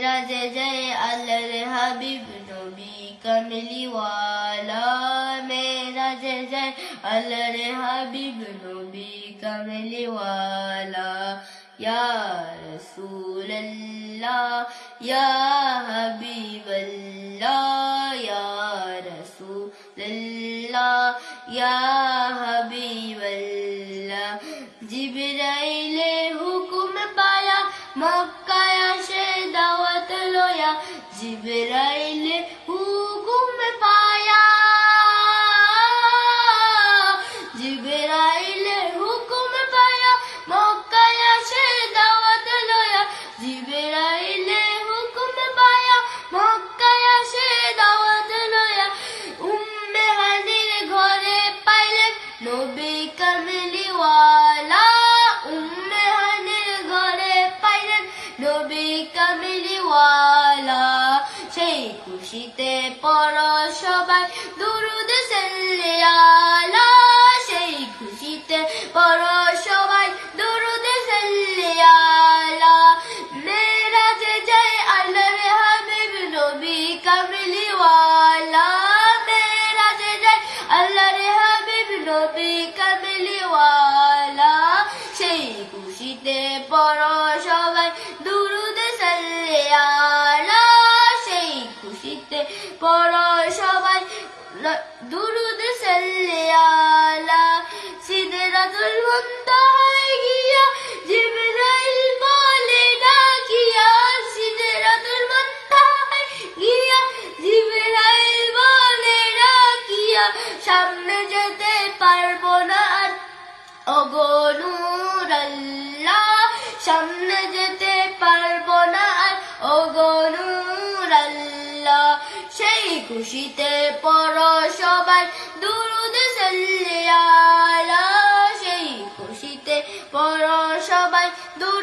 العراج جاي على الحبيب نبي كملي والا ميرا جاي جاي على نبي كملي والا يا رسول الله يا حبيب الله يا رسول الله يا حبيب الله جبرائيل هو জিবরাইলে হুকুম পায়া জিবরাইলে হুকুম পায়া মক্কায় আসে দাওয়াত লয়া জিবরাইলে হুকুম পায়া মক্কায় আসে দাওয়াত লয়া উম্মে হানির ঘরে পাইলেন নবী কামলিওয়ালা উম্মে ঘরে নবী সেই খুশিতে পর সবাই। দুরুদ সাল্লিয়ালা সেই খুশিতে পর সবাই। দুরুদ সাল্লিয়ালা মেরাজে যায় আল্লাহর হাবিব, নবী কামলিওয়ালা মেরাজে যায় আল্লাহর হাবিব, নবী কামলিওয়ালা সেই খুশিতে পর পর সবাই দুরুদ সাল্লিয়ালা সিদরাতুল মুনতাহায় গিয়া জিবরাইল বলে ডাকিয়া সিদরাতুল মুনতাহায় গিয়া জিবরাইল বলে ডাকিয়া, সামনে যেতে পারব না আর। অগনুর আল্লাহ, সামনে সেই খুশিতে পর সবাই দুরুদ সাল্লিয়ালা সেই খুশিতে পর সবাই দুরুদ